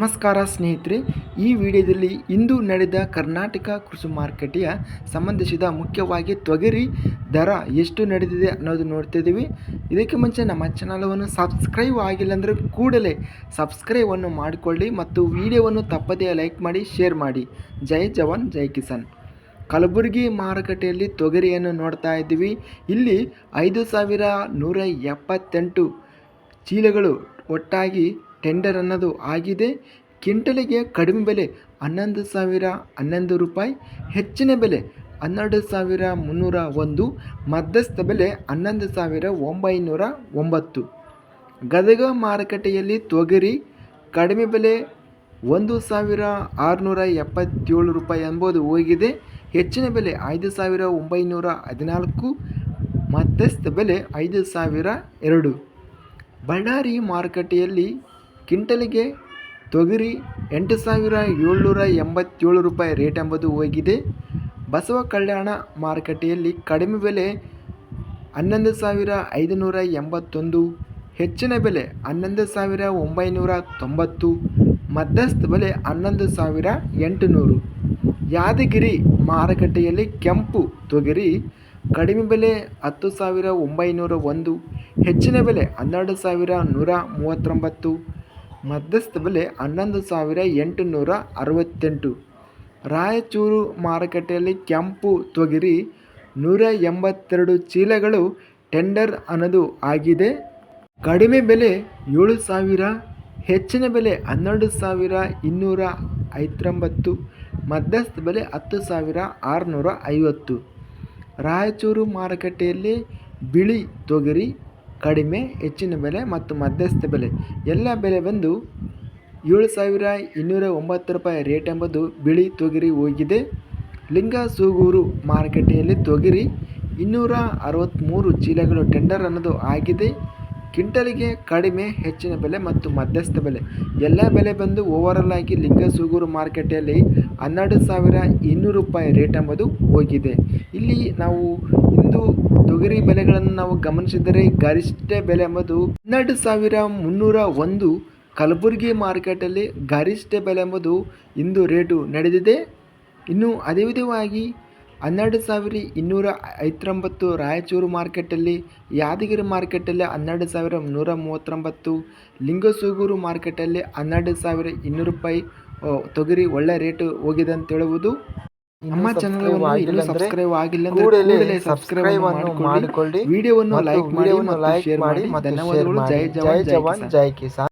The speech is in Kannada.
ನಮಸ್ಕಾರ ಸ್ನೇಹಿತರೆ, ಈ ವಿಡಿಯೋದಲ್ಲಿ ಇಂದು ನಡೆದ ಕರ್ನಾಟಕ ಕೃಷಿ ಮಾರುಕಟ್ಟೆಯ ಸಂಬಂಧಿಸಿದ ಮುಖ್ಯವಾಗಿ ತೊಗರಿ ದರ ಎಷ್ಟು ನಡೆದಿದೆ ಅನ್ನೋದು ನೋಡ್ತಿದ್ದೀವಿ ಇದಕ್ಕೆ ಮುಂಚೆ ನಮ್ಮ ಚಾನಲವನ್ನು ಸಬ್ಸ್ಕ್ರೈಬ್ ಆಗಿಲ್ಲ ಅಂದರೆ ಕೂಡಲೇ ಸಬ್ಸ್ಕ್ರೈಬನ್ನು ಮಾಡಿಕೊಳ್ಳಿ ಮತ್ತು ವಿಡಿಯೋವನ್ನು ತಪ್ಪದೇ ಲೈಕ್ ಮಾಡಿ ಶೇರ್ ಮಾಡಿ. ಜೈ ಜವಾನ್, ಜೈ ಕಿಸಾನ್. ಕಲಬುರಗಿ ಮಾರುಕಟ್ಟೆಯಲ್ಲಿ ತೊಗರಿಯನ್ನು ನೋಡ್ತಾ ಇದ್ದೀವಿ. ಇಲ್ಲಿ ಐದು ಸಾವಿರ ನೂರ ಎಪ್ಪತ್ತೆಂಟು ಚೀಲಗಳು ಒಟ್ಟಾಗಿ ಟೆಂಡರ್ ಅನ್ನೋದು ಆಗಿದೆ. ಕ್ವಿಂಟಲಿಗೆ ಕಡಿಮೆ ಬೆಲೆ ಹನ್ನೊಂದು ಸಾವಿರ ಹನ್ನೊಂದು ರೂಪಾಯಿ, ಹೆಚ್ಚಿನ ಬೆಲೆ ಹನ್ನೆರಡು ಸಾವಿರ ಮುನ್ನೂರ ಒಂದು, ಮಧ್ಯಸ್ಥ ಬೆಲೆ ಹನ್ನೊಂದು ಸಾವಿರ ಒಂಬೈನೂರ ಒಂಬತ್ತು. ಗದಗ ಮಾರುಕಟ್ಟೆಯಲ್ಲಿ ತೊಗರಿ ಕಡಿಮೆ ಬೆಲೆ ಒಂದು ಸಾವಿರ ಆರುನೂರ ಎಪ್ಪತ್ತೇಳು ರೂಪಾಯಿ ಎಂಬುದು ಹೋಗಿದೆ. ಹೆಚ್ಚಿನ ಬೆಲೆ ಐದು ಸಾವಿರ ಒಂಬೈನೂರ ಹದಿನಾಲ್ಕು, ಮಧ್ಯಸ್ಥ ಬೆಲೆ ಐದು ಸಾವಿರ ಎರಡು. ಬಳ್ಳಾರಿ ಮಾರುಕಟ್ಟೆಯಲ್ಲಿ ಕ್ವಿಂಟಲಿಗೆ ತೊಗರಿ ಎಂಟು ಸಾವಿರ ಏಳ್ನೂರ ಎಂಬತ್ತೇಳು ರೂಪಾಯಿ ರೇಟ್ ಎಂಬುದು ಹೋಗಿದೆ. ಬಸವ ಕಲ್ಯಾಣ ಮಾರುಕಟ್ಟೆಯಲ್ಲಿ ಕಡಿಮೆ ಬೆಲೆ ಹನ್ನೊಂದು ಸಾವಿರ ಐದುನೂರ ಎಂಬತ್ತೊಂದು, ಹೆಚ್ಚಿನ ಬೆಲೆ ಹನ್ನೊಂದು ಸಾವಿರ ಒಂಬೈನೂರ ತೊಂಬತ್ತು, ಮಧ್ಯಸ್ಥ ಬೆಲೆ ಹನ್ನೊಂದು ಸಾವಿರ ಎಂಟುನೂರು. ಯಾದಗಿರಿ ಮಾರುಕಟ್ಟೆಯಲ್ಲಿ ಕೆಂಪು ತೊಗರಿ ಕಡಿಮೆ ಬೆಲೆ ಹತ್ತು ಸಾವಿರ ಒಂಬೈನೂರ ಒಂದು, ಹೆಚ್ಚಿನ ಬೆಲೆ ಹನ್ನೆರಡು ಸಾವಿರ ನೂರ ಮೂವತ್ತೊಂಬತ್ತು ಮಧ್ಯಸ್ಥ ಬೆಲೆ ಹನ್ನೊಂದು ಸಾವಿರ ಎಂಟುನೂರ ಅರವತ್ತೆಂಟು. ರಾಯಚೂರು ಮಾರುಕಟ್ಟೆಯಲ್ಲಿ ಕೆಂಪು ತೊಗರಿ ನೂರ ಎಂಬತ್ತೆರಡು ಚೀಲಗಳು ಟೆಂಡರ್ ಅನ್ನೋದು ಆಗಿದೆ. ಕಡಿಮೆ ಬೆಲೆ ಏಳು ಸಾವಿರ, ಹೆಚ್ಚಿನ ಬೆಲೆ ಹನ್ನೆರಡು ಸಾವಿರ ಇನ್ನೂರ ಐವತ್ತೊಂಬತ್ತು, ಮಧ್ಯಸ್ಥ ಬೆಲೆ ಹತ್ತು ಸಾವಿರ ಆರುನೂರ ಐವತ್ತು. ರಾಯಚೂರು ಮಾರುಕಟ್ಟೆಯಲ್ಲಿ ಬಿಳಿ ತೊಗರಿ ಕಡಿಮೆ, ಹೆಚ್ಚಿನ ಬೆಲೆ ಮತ್ತು ಮಧ್ಯಸ್ಥ ಬೆಲೆ. ಎಲ್ಲ ಬೆಲೆ ಬಂದು ಏಳು ಸಾವಿರ ಇನ್ನೂರ ಒಂಬತ್ತು ರೂಪಾಯಿ ರೇಟ್ ಎಂಬುದು ಬಿಳಿ ತೊಗರಿ ಹೋಗಿದೆ. ಲಿಂಗಸೂಗೂರು ಮಾರುಕಟ್ಟೆಯಲ್ಲಿ ತೊಗರಿ ಇನ್ನೂರ ಅರವತ್ತ್ಮೂರು ಚೀಲಗಳು ಟೆಂಡರ್ ಅನ್ನೋದು ಆಗಿದೆ. ಕ್ವಿಂಟಲಿಗೆ ಕಡಿಮೆ, ಹೆಚ್ಚಿನ ಬೆಲೆ ಮತ್ತು ಮಧ್ಯಸ್ಥ ಬೆಲೆ. ಎಲ್ಲ ಬೆಲೆ ಬಂದು ಓವರಾಲ್ ಆಗಿ ಲಿಂಗಸೂಗೂರು ಮಾರುಕಟ್ಟೆಯಲ್ಲಿ ಹನ್ನೆರಡು ಸಾವಿರ ಇನ್ನೂರು ರೂಪಾಯಿ ರೇಟ್ ಎಂಬುದು ಹೋಗಿದೆ. ಇಲ್ಲಿ ನಾವು ಇಂದು ತೊಗರಿ ಬೆಲೆಗಳನ್ನು ನಾವು ಗಮನಿಸಿದರೆ ಗರಿಷ್ಠ ಬೆಲೆ ಎಂಬುದು ಹನ್ನೆರಡು ಸಾವಿರ ಮುನ್ನೂರ ಒಂದು. ಕಲಬುರಗಿ ಮಾರ್ಕೆಟಲ್ಲಿ ಗರಿಷ್ಠ ಬೆಲೆ ಎಂಬುದು ಇಂದು ರೇಟು ನಡೆದಿದೆ. ಇನ್ನು ಅದೇ ವಿಧವಾಗಿ ಹನ್ನೆರಡು ಸಾವಿರ ಇನ್ನೂರ ಐವತ್ತೊಂಬತ್ತು ರಾಯಚೂರು ಮಾರ್ಕೆಟಲ್ಲಿ ಯಾದಗಿರಿ ಮಾರ್ಕೆಟಲ್ಲಿ ಹನ್ನೆರಡು ಸಾವಿರ ನೂರ ಮೂವತ್ತೊಂಬತ್ತು ಲಿಂಗಸೂಗೂರು ಮಾರ್ಕೆಟಲ್ಲಿ ಹನ್ನೆರಡು ಸಾವಿರ ಇನ್ನೂರು ರೂಪಾಯಿ ತೊಗರಿ ಒಳ್ಳೆ ರೇಟ್ ಹೋಗಿದೆ ಅಂತ ಹೇಳುವುದು ನಮ್ಮ ಚಾನಲ್ ಸಬ್ಸ್ಕ್ರೈಬ್ ಆಗಿಲ್ಲ ಕೂಡಲೇ ಸಬ್ಸ್ಕ್ರೈಬ್ ಅನ್ನು ಮಾಡಿಕೊಳ್ಳಿ. ವಿಡಿಯೋವನ್ನು ಲೈಕ್ ಮಾಡಿ ಲೈಕ್ ಶೇರ್ ಮಾಡಿ ಮತ್ತು ಧನ್ಯವಾದಗಳು. ಜೈ ಜವಾನ್. ಜೈ ಕಿಸಾನ್.